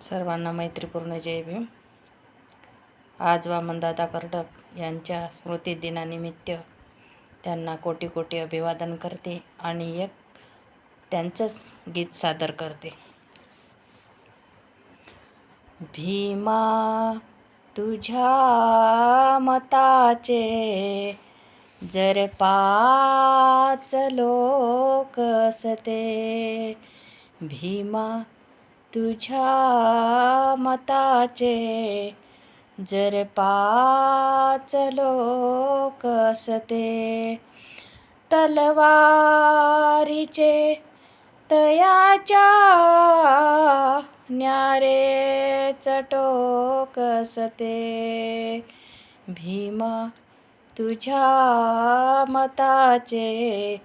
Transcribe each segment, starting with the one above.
सर्वांना मैत्रीपूर्ण जय भीम. आज वामनदादा कर्डक यांच्या स्मृतिदिनानिमित्त त्यांना कोटी कोटी अभिवादन करते आणि एक त्यांचंच गीत सादर करते. भीमा तुझ्या मताचे जर पाच लोक असते भीमा तुझ्या मताचे जर पाच लोक असते तलवारीचे तयाच्या न्यारे चटोक असते. भीमा तुझ्या मताचे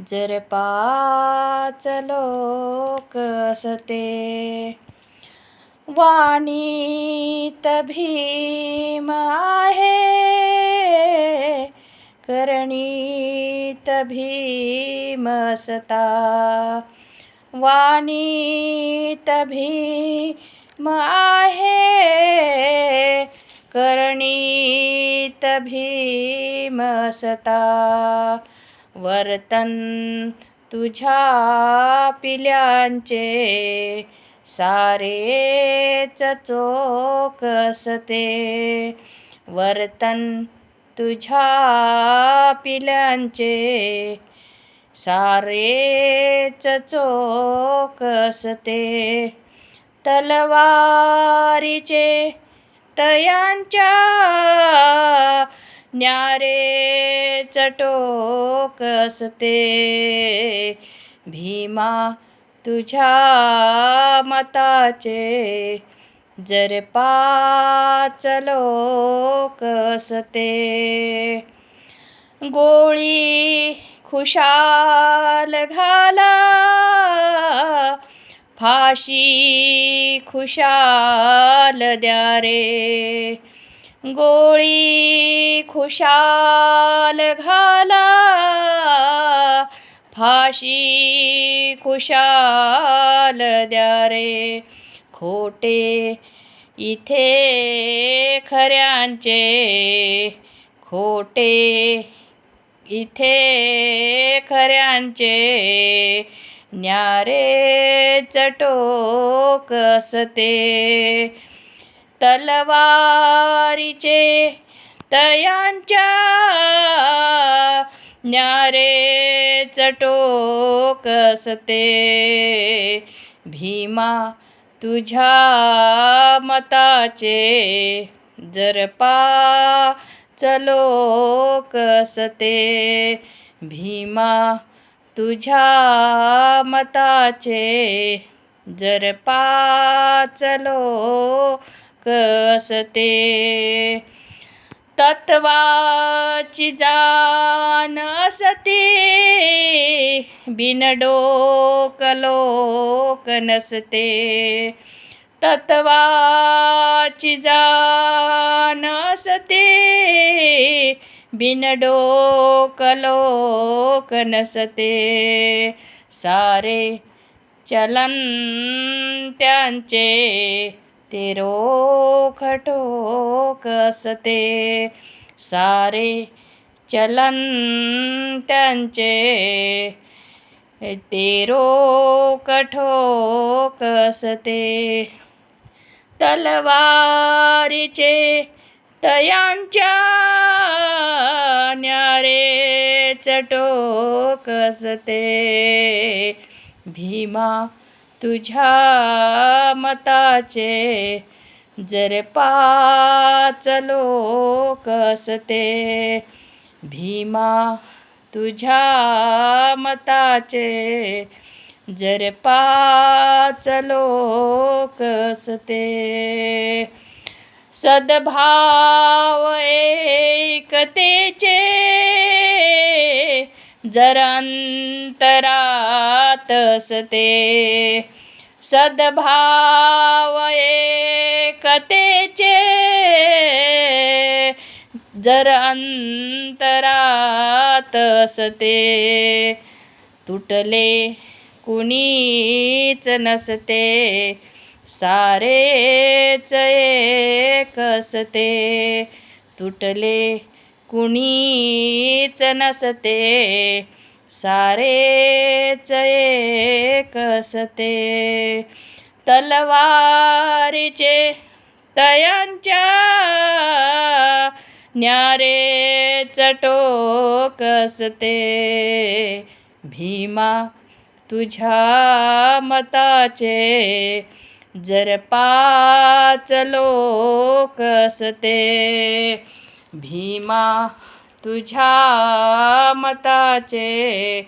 जर पाच लोक असते. वाणीत भीम आहे. करणीत भीम असता. वाणीत भीम आहे. करणीत भीम असता. वर्तन तुझ्या पिल्यांचे सारेच चोख असते. वर्तन तुझ्या पिल्यांचे सारेच चोख असते. तलवारीचे तयांच्या न्यारे चटोक असते. भीमा तुझ्या मताचे जर पाच लोक असते. गोळी खुशाल घाला. फाशी खुशाल द्या रे. गोळी खुशाल घाला. फाशी खुशाल द्या रे. खोटे इथे खऱ्यांचे. खोटे इथे खऱ्यांचे. न्यारे चटोक असते. तलवारीचे तयांच्या न्यारे चटोक असते. भीमा तुझ्या मताचे जर पा लोक असते. भीमा तुझ्या मताचे जर पा चलो असते तत्वाची जाण असते. बिनडोक लोक नसते. तत्वाची जाण असते. बिनडोक लोक नसते. सारे चलन त्यांचे ते रोख ठोक असते. सारे चलन त्यांचे. ते रोख ठोक असते. तलवारीचे तयांच्या न्यारे चटोक असते. भीमा तुझ्या मताचे जर पाच लोक असते भीमा तुझ्या मताचे जर पाच लोक असते. सद्भाव एकतेचे जर अंतरातसते सद्भाव एकतेचे जर अंतरात असते. तुटले कुणीच नसते. सारेच एक असते. तुटले कुणीच नसते. सारेच एक तलवारीचे तयांच्या न्यारे चटोकसते भीमा तुझ्या मताचे जर पाच लोकसते भीमा तुझ्या मताचे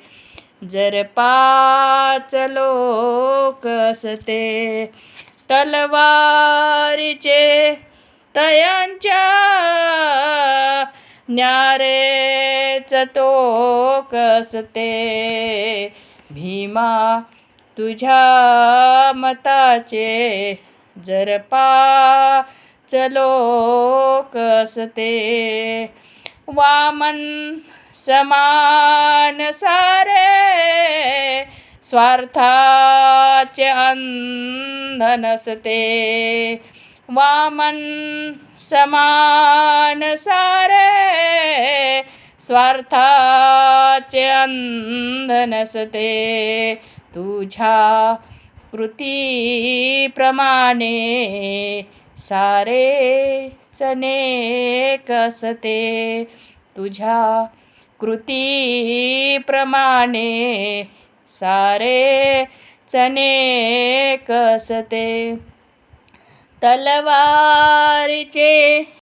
जर पाच लोक असते तलवारीचे तयांच्या न्यारेच तो कसते भीमा तुझ्या मताचे जर पा चलो कसते? वामन समान सारे स्वार्थाचे अंध नसते वामन समान सारे स्वार्थाचे अंध नसते तुझ्या कृतीप्रमाणे सारे चने कसते तुझ्या कृतीप्रमाणे सारे चने कसते तलवारीचे